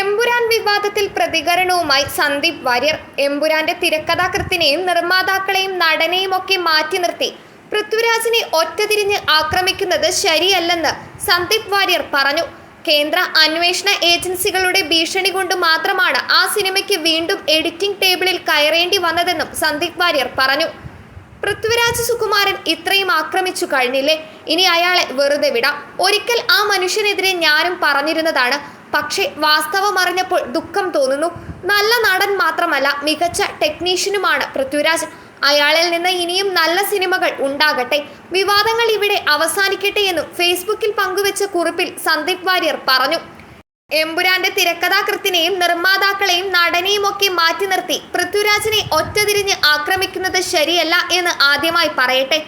എമ്പുരാൻ വിവാദത്തിൽ പ്രതികരണവുമായി സന്ദീപ് വാര്യർ. എമ്പുരാന്റെ തിരക്കഥാകൃത്തിനെയും നിർമ്മാതാക്കളെയും നടനെയും ഒക്കെ മാറ്റി നിർത്തി. പൃഥ്വിരാജിനെ ഒറ്റതിരിഞ്ഞ് ആക്രമിക്കുന്നത് ശരിയല്ലെന്ന് സന്ദീപ് വാര്യർ പറഞ്ഞു. കേന്ദ്ര അന്വേഷണ ഏജൻസികളുടെ ഭീഷണി കൊണ്ട് മാത്രമാണ് ആ സിനിമയ്ക്ക് വീണ്ടും എഡിറ്റിംഗ് ടേബിളിൽ കയറേണ്ടി വന്നതെന്നും സന്ദീപ് വാര്യർ പറഞ്ഞു. പൃഥ്വിരാജ് സുകുമാരൻ ഇത്രയും ആക്രമിച്ചു കഴിഞ്ഞില്ലേ? ഇനി അയാളെ വെറുതെ വിടാം. ഒരിക്കൽ ആ മനുഷ്യനെതിരെ ഞാനും പറഞ്ഞിരുന്നതാണ്. പക്ഷേ വാസ്തവം അറിഞ്ഞപ്പോൾ ദുഃഖം തോന്നുന്നു. നല്ല നടൻ മാത്രമല്ല മികച്ച ടെക്നീഷ്യനുമാണ് പൃഥ്വിരാജ്. അയാളിൽ നിന്ന് ഇനിയും നല്ല സിനിമകൾ ഉണ്ടാകട്ടെ. വിവാദങ്ങൾ ഇവിടെ അവസാനിക്കട്ടെ എന്നും ഫേസ്ബുക്കിൽ പങ്കുവെച്ച കുറിപ്പിൽ സന്ദീപ് വാര്യർ പറഞ്ഞു. എമ്പുരാന്റെ തിരക്കഥാകൃത്തിനെയും നിർമ്മാതാക്കളെയും നടനെയും ഒക്കെ മാറ്റി നിർത്തി പൃഥ്വിരാജിനെ ഒറ്റതിരിഞ്ഞ് ആക്രമിക്കുന്നത് ശരിയല്ല എന്ന് ആദ്യമായി പറയട്ടെ.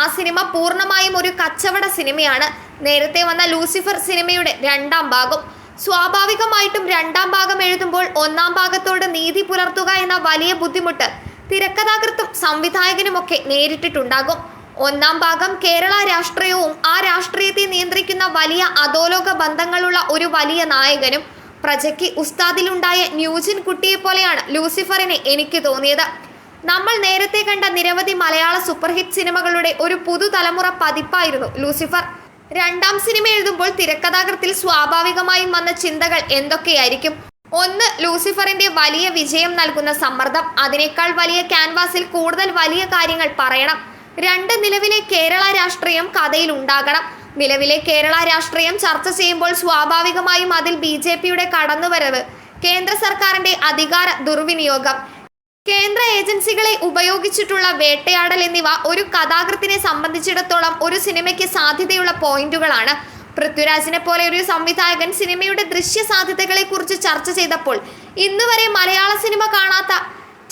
ആ സിനിമ പൂർണമായും ഒരു കച്ചവട സിനിമയാണ്. നേരത്തെ വന്ന ലൂസിഫർ സിനിമയുടെ രണ്ടാം ഭാഗം. സ്വാഭാവികമായിട്ടും രണ്ടാം ഭാഗം എഴുതുമ്പോൾ ഒന്നാം ഭാഗത്തോട് നീതി പുലർത്തുക എന്ന വലിയ ബുദ്ധിമുട്ട് തിരക്കഥാകൃത്തും സംവിധായകനുമൊക്കെ നേരിട്ടിട്ടുണ്ടാകും. ഒന്നാം ഭാഗം കേരള രാഷ്ട്രീയവും ആ രാഷ്ട്രീയത്തെ നിയന്ത്രിക്കുന്ന വലിയ അധോലോക ബന്ധങ്ങളുള്ള ഒരു വലിയ നായകനും പ്രജയ്ക്ക് ഉസ്താദിലുണ്ടായ ന്യൂജിൻ കുട്ടിയെ പോലെയാണ് ലൂസിഫറിനെ എനിക്ക് തോന്നിയത്. നമ്മൾ നേരത്തെ കണ്ട നിരവധി മലയാള സൂപ്പർഹിറ്റ് സിനിമകളുടെ ഒരു പുതുതലമുറ പതിപ്പായിരുന്നു ലൂസിഫർ. രണ്ടാം സിനിമ എഴുതുമ്പോൾ തിരക്കഥാകൃത്തിൽ സ്വാഭാവികമായും വന്ന ചിന്തകൾ എന്തൊക്കെയായിരിക്കും? ഒന്ന് ലൂസിഫറിന്റെ വലിയ വിജയം നൽകുന്ന സമ്മർദ്ദം. അതിനേക്കാൾ വലിയ ക്യാൻവാസിൽ കൂടുതൽ വലിയ കാര്യങ്ങൾ പറയണം. രണ്ട് നിലവിലെ കേരള രാഷ്ട്രീയം കഥയിൽ ഉണ്ടാകണം. നിലവിലെ കേരള രാഷ്ട്രീയം ചർച്ച ചെയ്യുമ്പോൾ സ്വാഭാവികമായും അതിൽ ബി ജെ പിയുടെ കടന്നുവരവ് കേന്ദ്ര സർക്കാരിന്റെ അധികാര ദുർവിനിയോഗം കേന്ദ്ര ഏജൻസികളെ ഉപയോഗിച്ചിട്ടുള്ള വേട്ടയാടൽ എന്നിവ ഒരു കഥാകൃത്തിനെ സംബന്ധിച്ചിടത്തോളം ഒരു സിനിമയ്ക്ക് സാധ്യതയുള്ള പോയിന്റുകളാണ്. പൃഥ്വിരാജിനെ പോലെ ഒരു സംവിധായകൻ സിനിമയുടെ ദൃശ്യ സാധ്യതകളെക്കുറിച്ച് ചർച്ച ചെയ്തപ്പോൾ ഇന്ന് വരെ മലയാള സിനിമ കാണാത്ത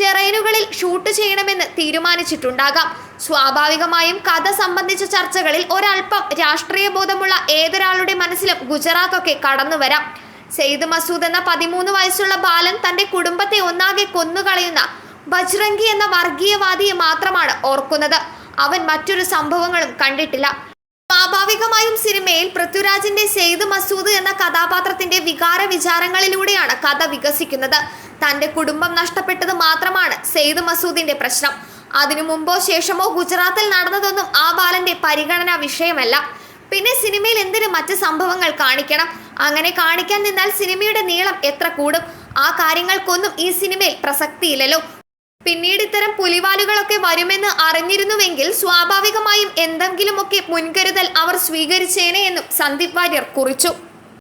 ടെറൈനുകളിൽ ഷൂട്ട് ചെയ്യണമെന്ന് തീരുമാനിച്ചിട്ടുണ്ടാകാം. സ്വാഭാവികമായും കഥ സംബന്ധിച്ച ചർച്ചകളിൽ ഒരല്പം രാഷ്ട്രീയ ബോധമുള്ള ഏതൊരാളുടെ മനസ്സിലും ഗുജറാത്ത് ഒക്കെ കടന്നു വരാം. സെയ്ദ് മസൂദ് എന്ന പതിമൂന്ന് വയസ്സുള്ള ബാലൻ തന്റെ കുടുംബത്തെ ഒന്നാകെ കൊന്നുകളയുന്ന ബജ്രംഗി എന്ന വർഗീയവാദിയെ മാത്രമാണ് ഓർക്കുന്നത്. അവൻ മറ്റൊരു സംഭവങ്ങളും കണ്ടിട്ടില്ല. സ്വാഭാവികമായും സിനിമയിൽ പൃഥ്വിരാജിന്റെ സെയ്ദ് മസൂദ് എന്ന കഥാപാത്രത്തിന്റെ വികാര വിചാരങ്ങളിലൂടെയാണ് കഥ വികസിക്കുന്നത്. തന്റെ കുടുംബം നഷ്ടപ്പെട്ടത് മാത്രമാണ് സെയ്ദ് മസൂദിന്റെ പ്രശ്നം. അതിനു മുമ്പോ ശേഷമോ ഗുജറാത്തിൽ നടന്നതൊന്നും ആ ബാലന്റെ പരിഗണനാ വിഷയമല്ല. പിന്നെ സിനിമയിൽ എന്തിനു മറ്റ് സംഭവങ്ങൾ കാണിക്കണം? അങ്ങനെ കാണിക്കാൻ നിന്നാൽ സിനിമയുടെ നീളം എത്ര കൂടും? ആ കാര്യങ്ങൾക്കൊന്നും ഈ സിനിമയിൽ പ്രസക്തിയില്ലല്ലോ. പിന്നീട് ഇത്തരം പുലിവാലുകളൊക്കെ വരുമെന്ന് അറിഞ്ഞിരുന്നുവെങ്കിൽ സ്വാഭാവികമായും എന്തെങ്കിലുമൊക്കെ മുൻകരുതൽ അവർ സ്വീകരിച്ചേനെ എന്നും സന്ദീപ് വാര്യർ കുറിച്ചു.